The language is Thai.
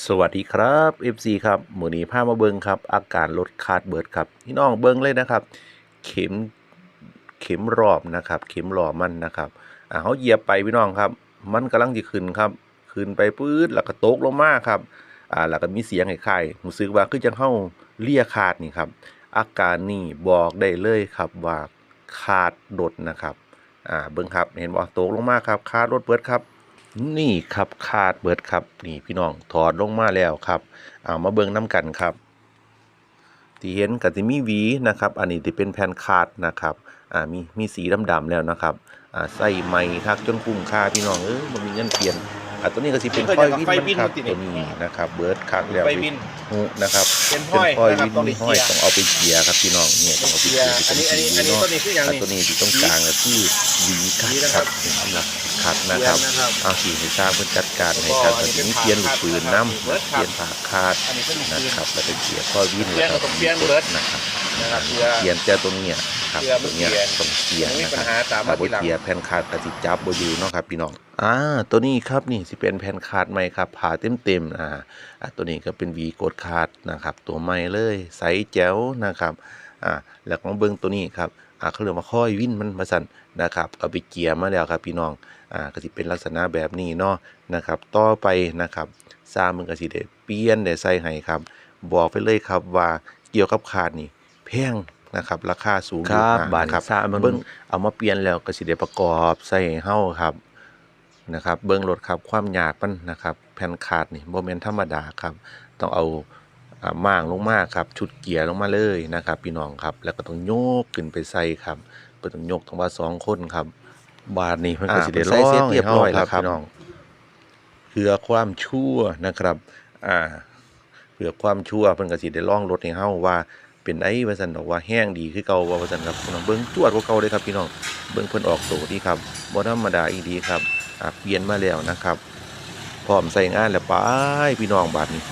สวัสดีครับ FC ครับหมูนี้พามาเบิงครับ อาการรถคาดเบิร์ดครับพี่น้องเบิงเลยนะครับ เข็มเข็มรอบนะครับ เข็มรอมันนะครับอ่าเขาเหยียบไปพี่น้องครับ มันกำลังจะขึ้นครับ ขึ้นไปปื๊ดแล้วก็ตกลงมาครับอ่าแล้วก็มีเสียงคล้ายๆรู้สึกว่าคือจังเฮาเลียขาดนี่ครับ อาการนี่บอกได้เลยครับว่าขาดดดนะครับอ่าเบิงครับเห็นบ่ตกลงมาครับขาดรถเบิดครับ นี่ครับขาดเบิดครับ นี่พี่น้องถอดลงมาแล้วครับเอามาเบิ่งน้ำกันครับ ที่เห็นกับที่มีหวีนะครับ อันนี้ที่เป็นแผ่นขาดนะครับอ่ามีมีสีดำๆแล้วนะครับอ่าใส่ไม้ทักจนคุ้มค่าพี่น้องเออมันมีเงินเปลี่ยน อ่าตัวนี้ก็สิเป็นเพิ่นค่อยเอิ้นวินว่าไฟวินมันครับตินี่ตัวนี้นะครับ เบิดคักแล้วไฟบินหูนะครับเป็นเป็นห้อยค่อยนะครับวินต้องมีมีห้อยเกียร์ต้องเอาไปเกียร์ครับพี่น้องเนี่ยต้องเอาไปเกีเกียยร์ร์ที่อันนี้เป็อันนนี้อันนี้เนาะตัวนี้คืออย่างอ่านี้ตัวนี้ที่ต้องกลางก็คือหวีคัดหวีนะคครัรับบเป็นสำหรับคัดนะเกีคยรับร์นะครับเอาสีให้ทราบเพื่อจัดการให้ครับแล้วก็ก็อันนี้จะมีเป็นเปลี่ยนลูกผ่าปืนคาดน้ำเบิดเปครับลี่ยนผ่าคาดอันนี้เป็นลูกนะปืนครับแล้วก็เกียร์ข้อวินเปลี่ยนแล้วก็ต้องเปลี่ยนเบิดนะครับนะครับเพื่อเกียร์เจ้าตัวเนี้ยครับเกียร์มัตัวนเนี้ยเปลี่ยนต้องเกียร์ไม่มีนะปัคญรับหาตามถ้ามาบ่ทีหลังเกียร์แผ่นคาดก็สิจับบ่อยู่เนาะครับพี่น้องอ่าตัวนี้ครับนี่สิเป็นแผ่นคาดใหม่ครับผ่าเต็มๆอ่าอ่าตัวนี้ก็เป็นหวีกดคาดนะครับ ตัวใหม่เลยใสแจ๋วนะครับอ่าแล้วก็มาเบิ่งตัวนี้ครับอ่าเขาเรียกว่าข้อยวินมันมาสั่นนะครับเอาไปเกียร์มาแล้วครับพี่น้องอ่าก็สิเป็นลักษณะแบบนี้เนาะนะครับ ต่อไปนะครับซามึงก็สิได้เปลี่ยนได้ใส่ให้ครับ บอกไปเลยครับว่าเกี่ยวกับคาดนี่แพง นะครับ ราคาสูงอยู่ครับอ่บาดนะครับซ่ามันเบิ่งเอามาเปลี่ยนแล้วก็สิได้ประกอบใส่ให้เฮาครับนะครับ เบิ่งรถครับความหยาบมันนะครับ แผ่นคาดนี่บ่แม่นธรรมดาครับ ต้องเอาอ่าม่างลงมาครับ ชุดเกียร์ลงมาเลยนะครับ พี่น้องครับ แล้วก็ต้องโยกขึ้นไปใส่ครับเพิ่นต้องยกทั้งว่าสองคนครับ บาดนี้เพิ่นก็สิได้อ่าร้เพิ่นใส่องเสร็จเรียบร้อยแล้วครับพี่น้องเพื่อความชั่วนะครับ อ่าเพื่อความชั่วเพิ่นก็สิได้ลองรถให้เฮาว่า เป็นไอ้ประสันบอกว่าแห้งดีคือเก่าบ่ว่าซั่นครับพี่น้องเบิ้งจวดกว่าเก่าเลยครับพี่น้องเบิ้งเพิ่นออกโตดีครับบ่ธรรมดาอีดีครับอ่าเปลี่ยนมาแล้วนะครับพร้อมใส่งานแล้วไปพี่น้องบาดนี้